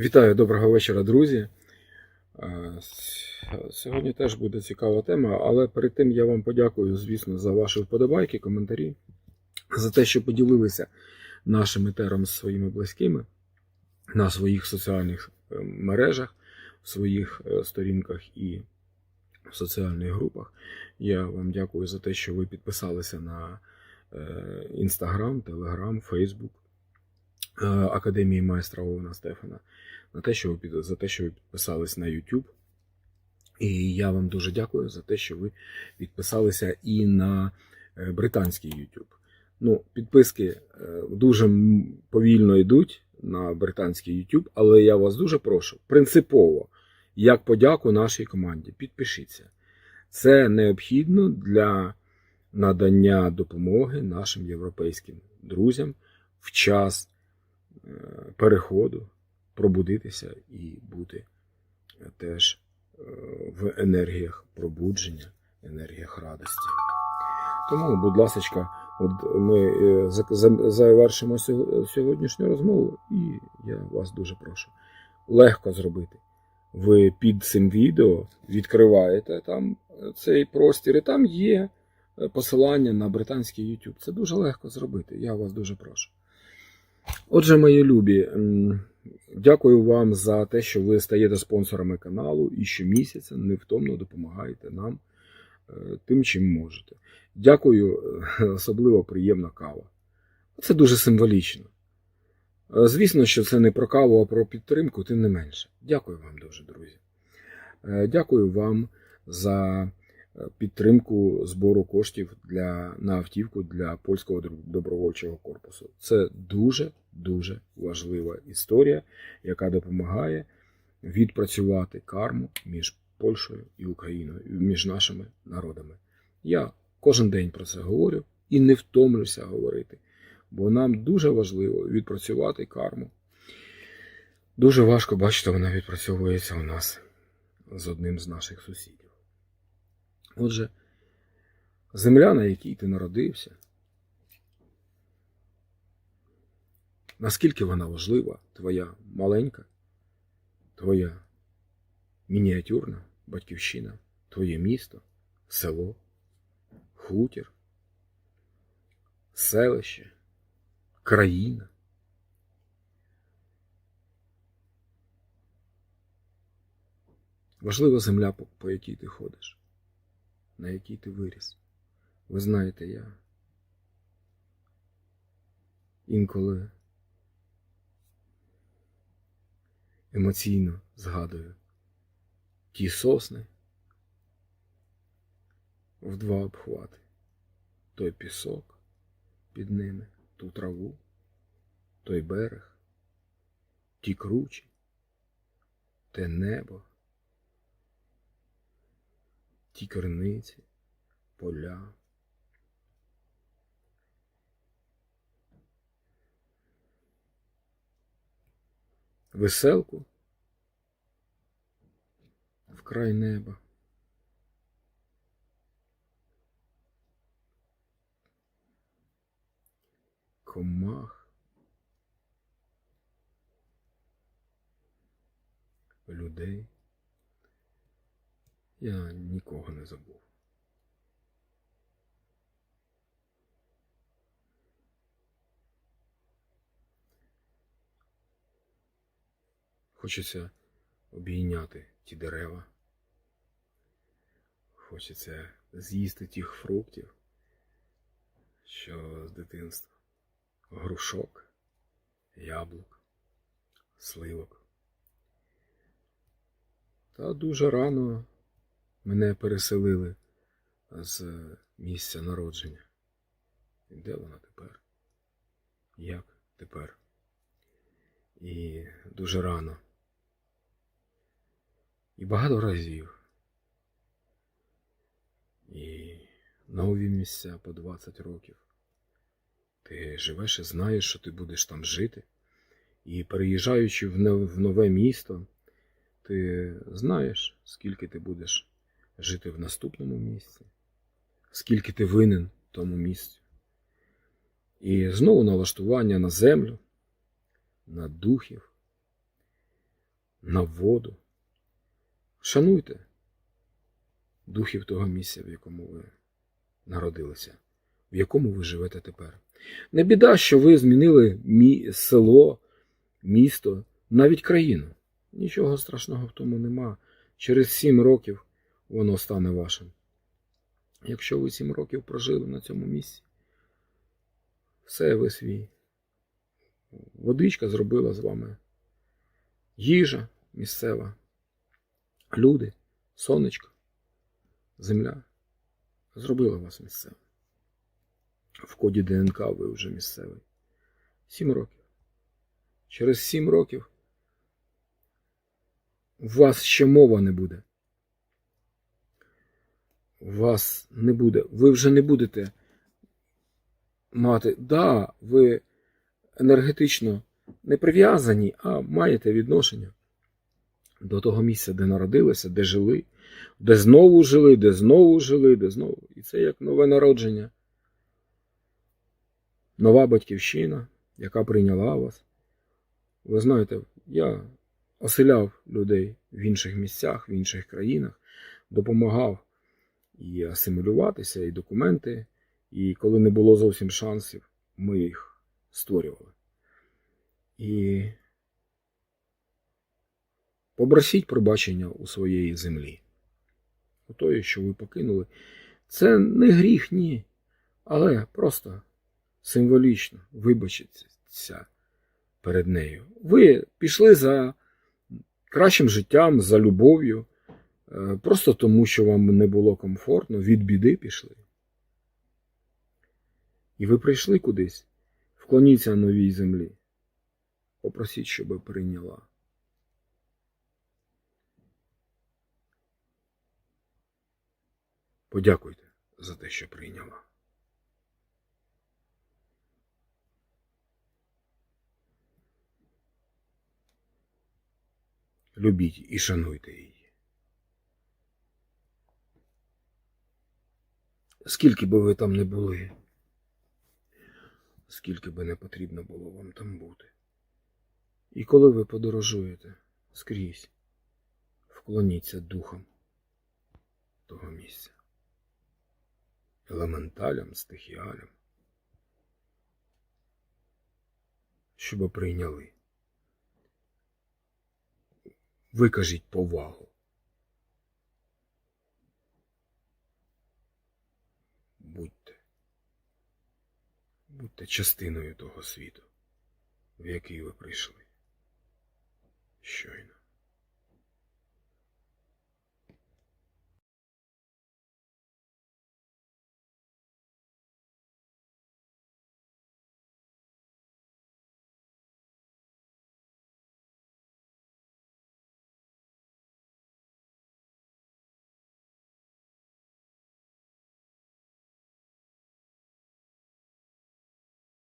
Вітаю, доброго вечора, друзі. Е, Сьогодні теж буде цікава тема, але перед тим я вам подякую, звісно, за ваші вподобайки, коментарі, за те, що поділилися нашим етером з своїми близькими на своїх соціальних е, мережах, в своїх е, сторінках і в соціальних групах. Я вам дякую за те, що ви підписалися на Інстаграм, Телеграм, Фейсбук Академії майстра Овена Стефана на те, що ви за те, що ви підписались на YouTube. І я вам дуже дякую за те, що ви підписалися і на е, британський YouTube. Ну, підписки е, дуже повільно йдуть на британський YouTube, але я вас дуже прошу, принципово, як подяку нашій команді, підпишіться. Це необхідно для надання допомоги нашим європейським друзям в час е, переходу пробудитися і бути теж е, в енергіях пробудження, енергіях радості. Тому, будь ласка, от ми е, за- за- завершимо сьогоднішню розмову, і я вас дуже прошу. Легко зробити. Ви під цим відео відкриваєте там е, цей простір, і там є е, посилання на британський YouTube. Це дуже легко зробити. Я вас дуже прошу. Отже, мої любі, дякую вам за те, що ви стаєте спонсорами каналу і щомісяця невтомно допомагаєте нам е, тим, чим можете. Дякую, е, особливо приємна кава. Це дуже символічно. Е, Звісно, що це не про каву, а про підтримку, тим не менше. Дякую вам дуже, друзі. Дякую вам за підтримку збору коштів для, на автівку для польського добровольчого корпусу. Це дуже дуже важлива історія, яка допомагає відпрацювати карму між Польщею і Україною, між нашими народами. Я кожен день про це говорю і не втомлюся говорити, бо нам дуже важливо відпрацювати карму. Дуже важко, бачите, вона відпрацьовується у нас з одним з наших сусідів. Отже, земля, на якій ти народився, наскільки вона важлива, твоя маленька, твоя мініатюрна батьківщина, твоє місто, село, хутір, селище, країна. Важлива земля, по, якій ти ходиш, на якій ти виріс. Ви знаєте, я інколи емоційно згадую ті сосни в два обхвати, той пісок під ними, ту траву, той берег, ті кручі, те небо, ті криниці, поля. Веселку в край неба. Комах. Людей. Я нікого не забув. Хочеться обійняти ті дерева. Хочеться з'їсти тих фруктів, що з дитинства. Грушок, яблук, сливок. Та дуже рано мене переселили з місця народження. І де вона тепер? Як тепер? І дуже рано. І багато разів. І нові місця по 20 років. Ти живеш і знаєш, що ти будеш там жити. І переїжджаючи в нове місто, ти знаєш, скільки ти будеш жити в наступному місці, скільки ти винен тому місцю. І знову налаштування на землю, на духів, на воду. Шануйте духів того місця, в якому ви народилися, в якому ви живете тепер. Не біда, що ви змінили мі... село, місто, навіть країну. Нічого страшного в тому нема. Через сім років воно стане вашим. Якщо ви сім років прожили на цьому місці, все ви свій. Водичка зробила з вами їжа місцева, люди, сонечко, земля зробила вас місцевим. В коді ДНК ви вже місцевий. Сім років. Через сім років у вас ще мова не буде. Вас не буде. Ви вже не будете мати. Да, ви енергетично не прив'язані, а маєте відношення до того місця, де народилися, де жили, де знову жили, де знову жили, де знову. І це як нове народження. Нова батьківщина, яка прийняла вас. Ви знаєте, я оселяв людей в інших місцях, в інших країнах, допомагав і асимілюватися, і документи. І коли не було зовсім шансів, ми їх створювали. І попросіть пробачення у своєї землі. У тої, що ви покинули. Це не гріх, ні. Але просто символічно вибачитися перед нею. Ви пішли за кращим життям, за любов'ю, просто тому, що вам не було комфортно, від біди пішли. І ви прийшли кудись, вклоніться новій землі. Попросіть, щоб прийняла. Подякуйте за те, що прийняла. Любіть і шануйте її. Скільки би ви там не були, скільки би не потрібно було вам там бути. І коли ви подорожуєте скрізь, вклоніться духом того місця, елементалям, стихіалям, щоб прийняли. Викажіть повагу. Будьте частиною того світу, в який ви прийшли. Щойно.